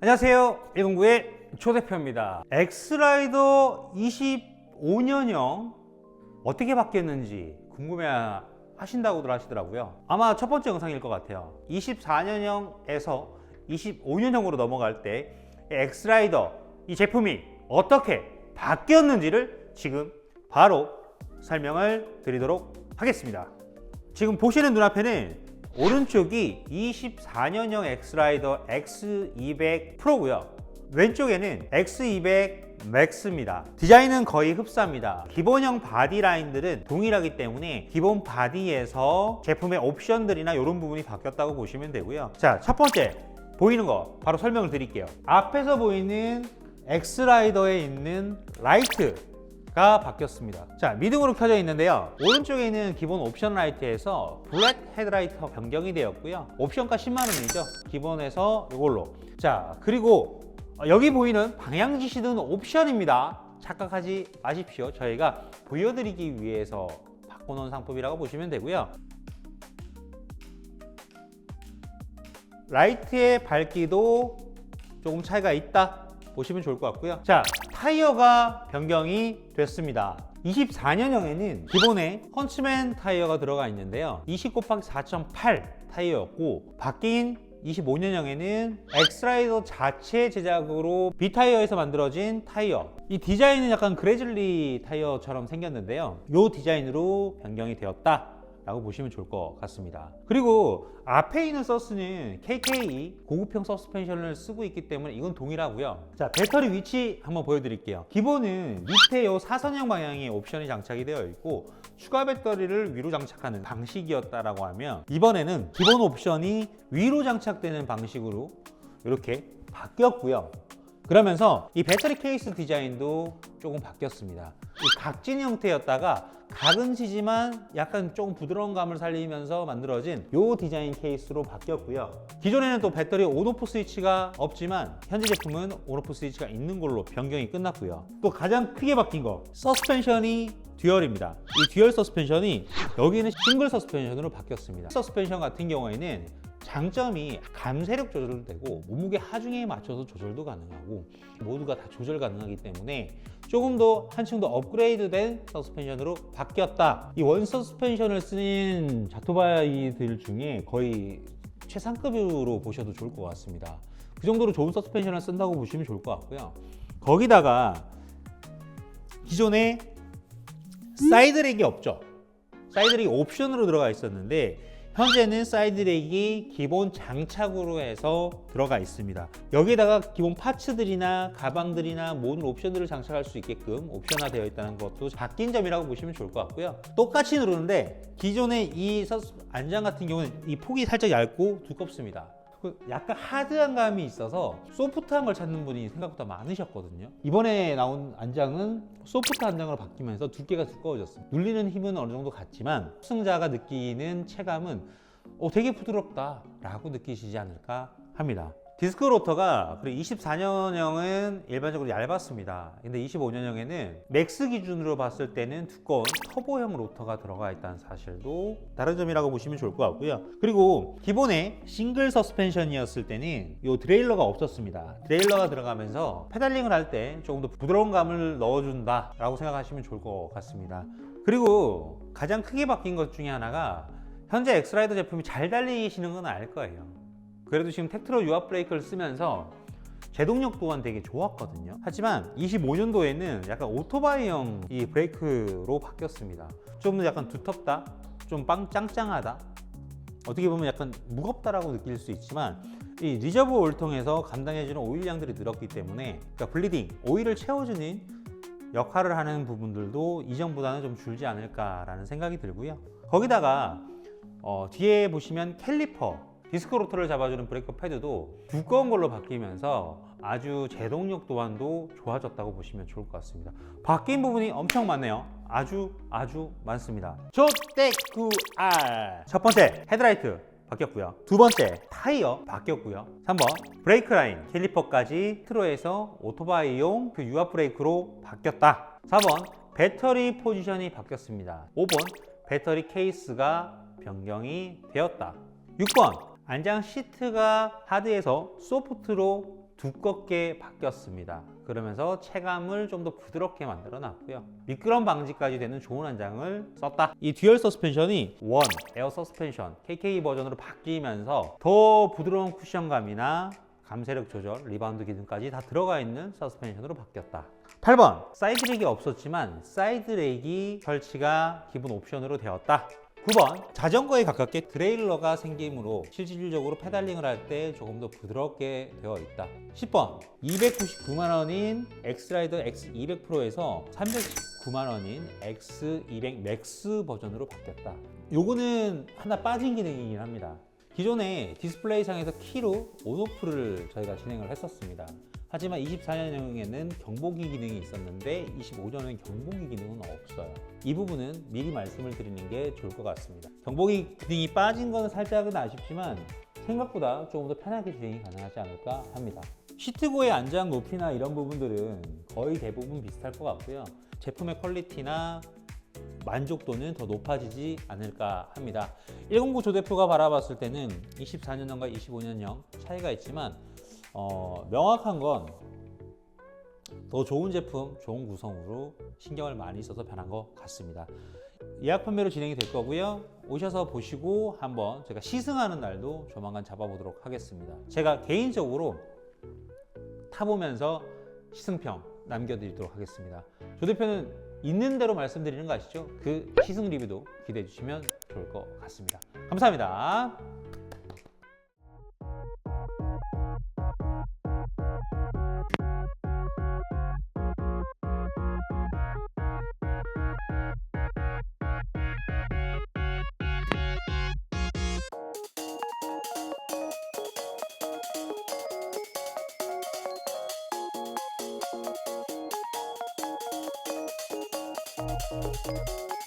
안녕하세요. 109의 초 대표입니다. 엑스라이더 25년형 어떻게 바뀌었는지 궁금해 하신다고들 하시더라고요. 아마 첫 번째 영상일 것 같아요. 24년형에서 25년형으로 넘어갈 때 엑스라이더 이 제품이 어떻게 바뀌었는지를 지금 바로 설명을 드리도록 하겠습니다. 지금 보시는 눈앞에는 오른쪽이 24년형 엑스라이더 X200 프로고요. 왼쪽에는 X200 맥스입니다. 디자인은 거의 흡사합니다. 기본형 바디 라인들은 동일하기 때문에 기본 바디에서 제품의 옵션들이나 이런 부분이 바뀌었다고 보시면 되고요. 자, 첫 번째 보이는 거 바로 설명을 드릴게요. 앞에서 보이는 엑스라이더에 있는 라이트 가 바뀌었습니다. 자, 미등으로 켜져 있는데요. 오른쪽에 있는 기본 옵션 라이트에서 블랙 헤드라이트가 변경이 되었고요. 옵션가 10만 원이죠. 기본에서 이걸로. 자, 그리고 여기 보이는 방향 지시등 옵션입니다. 착각하지 마십시오. 저희가 보여드리기 위해서 바꿔놓은 상품이라고 보시면 되고요. 라이트의 밝기도 조금 차이가 있다 보시면 좋을 것 같고요. 자, 타이어가 변경이 됐습니다. 24년형에는 기본에 펀치맨 타이어가 들어가 있는데요. 20 곱하기 4.8 타이어였고 바뀐 25년형에는 엑스라이더 자체 제작으로 비타이어에서 만들어진 타이어 이 디자인은 약간 그레즐리 타이어처럼 생겼는데요 이 디자인으로 변경이 되었다 라고 보시면 좋을 것 같습니다. 그리고 앞에 있는 서스는 KK 고급형 서스펜션을 쓰고 있기 때문에 이건 동일하고요. 자 배터리 위치 한번 보여드릴게요. 기본은 밑에 요 사선형 방향의 옵션이 장착이 되어 있고 추가 배터리를 위로 장착하는 방식이었다라고 하면 이번에는 기본 옵션이 위로 장착되는 방식으로 이렇게 바뀌었고요 그러면서 이 배터리 케이스 디자인도 조금 바뀌었습니다 이 각진 형태였다가 각은 지지만 약간 조금 부드러운 감을 살리면서 만들어진 이 디자인 케이스로 바뀌었고요. 기존에는 또 배터리 온오프 스위치가 없지만 현재 제품은 온오프 스위치가 있는 걸로 변경이 끝났고요. 또 가장 크게 바뀐 거 서스펜션이 듀얼입니다. 이 듀얼 서스펜션이 여기는 싱글 서스펜션으로 바뀌었습니다. 서스펜션 같은 경우에는 장점이 감세력 조절도 되고 몸무게 하중에 맞춰서 조절도 가능하고 모두가 다 조절 가능하기 때문에 조금 더 한층 더 업그레이드된 서스펜션으로 바뀌었다. 이 원 서스펜션을 쓰는 자토바이들 중에 거의 최상급으로 보셔도 좋을 것 같습니다. 그 정도로 좋은 서스펜션을 쓴다고 보시면 좋을 것 같고요. 거기다가 기존에 사이드렉이 없죠. 사이드렉이 옵션으로 들어가 있었는데 현재는 사이드렉이 기본 장착으로 해서 들어가 있습니다. 여기다가 기본 파츠들이나 가방들이나 모든 옵션들을 장착할 수 있게끔 옵션화 되어 있다는 것도 바뀐 점이라고 보시면 좋을 것 같고요. 똑같이 누르는데 기존의 이 안장 같은 경우는 이 폭이 살짝 얇고 두껍습니다. 그 약간 하드한 감이 있어서 소프트한 걸 찾는 분이 생각보다 많으셨거든요. 이번에 나온 안장은 소프트 안장으로 바뀌면서 두께가 두꺼워졌습니다. 눌리는 힘은 어느 정도 같지만 승자가 느끼는 체감은 어, 되게 부드럽다라고 느끼시지 않을까 합니다. 디스크 로터가 24년형은 일반적으로 얇았습니다. 근데 25년형에는 맥스 기준으로 봤을 때는 두꺼운 터보형 로터가 들어가 있다는 사실도 다른 점이라고 보시면 좋을 것 같고요. 그리고 기본에 싱글 서스펜션이었을 때는 이 드레일러가 없었습니다. 드레일러가 들어가면서 페달링을 할 때 조금 더 부드러운 감을 넣어준다라고 생각하시면 좋을 것 같습니다. 그리고 가장 크게 바뀐 것 중에 하나가 현재 엑스라이더 제품이 잘 달리시는 건 알 거예요. 그래도 지금 텍트로 유압 브레이크를 쓰면서 제동력 또한 되게 좋았거든요. 하지만 25년도에는 약간 오토바이형 이 브레이크로 바뀌었습니다. 좀 약간 두텁다, 좀 빵 짱짱하다. 어떻게 보면 약간 무겁다라고 느낄 수 있지만 이 리저브 오일 통해서 감당해주는 오일 양들이 늘었기 때문에 그러니까 블리딩, 오일을 채워주는 역할을 하는 부분들도 이전보다는 좀 줄지 않을까라는 생각이 들고요. 거기다가 어, 뒤에 보시면 캘리퍼 디스크 로터를 잡아주는 브레이크 패드도 두꺼운 걸로 바뀌면서 아주 제동력 또한도 좋아졌다고 보시면 좋을 것 같습니다. 바뀐 부분이 엄청 많네요. 아주 아주 많습니다. 조떼꾸알 첫 번째 헤드라이트 바뀌었고요. 두 번째 타이어 바뀌었고요. 3번 브레이크 라인 캘리퍼까지 트로에서 오토바이용 그 유압 브레이크로 바뀌었다. 4번 배터리 포지션이 바뀌었습니다. 5번 배터리 케이스가 변경이 되었다. 6번 안장 시트가 하드에서 소프트로 두껍게 바뀌었습니다. 그러면서 체감을 좀 더 부드럽게 만들어 놨고요. 미끄럼 방지까지 되는 좋은 한장을 썼다. 이 듀얼 서스펜션이 원 에어 서스펜션 KK 버전으로 바뀌면서 더 부드러운 쿠션감이나 감세력 조절, 리바운드 기능까지 다 들어가 있는 서스펜션으로 바뀌었다. 8번 사이드렉이 없었지만 사이드렉이 설치가 기본 옵션으로 되었다. 9번 자전거에 가깝게 트레일러가 생김으로 실질적으로 페달링을 할 때 조금 더 부드럽게 되어 있다. 10번 299만 원인 엑스라이더 X200 프로에서 319만 원인 X200 맥스 버전으로 바뀌었다. 요거는 하나 빠진 기능이긴 합니다. 기존에 디스플레이 상에서 키로 온오프를 저희가 진행을 했었습니다. 하지만 24년형에는 경보기 기능이 있었는데 25년은 경보기 기능은 없어요. 이 부분은 미리 말씀을 드리는 게 좋을 것 같습니다. 경보기 기능이 빠진 거는 살짝은 아쉽지만 생각보다 조금 더 편하게 주행이 가능하지 않을까 합니다. 시트고의 안장 높이나 이런 부분들은 거의 대부분 비슷할 것 같고요. 제품의 퀄리티나 만족도는 더 높아지지 않을까 합니다. 109 조대표가 바라봤을 때는 24년형과 25년형 차이가 있지만 어, 명확한 건 더 좋은 제품, 좋은 구성으로 신경을 많이 써서 변한 것 같습니다. 예약 판매로 진행이 될 거고요. 오셔서 보시고 한번 제가 시승하는 날도 조만간 잡아보도록 하겠습니다. 제가 개인적으로 타보면서 시승평 남겨드리도록 하겠습니다. 조 대표는 있는 대로 말씀드리는 거 아시죠? 그 시승 리뷰도 기대해 주시면 좋을 것 같습니다. 감사합니다. Música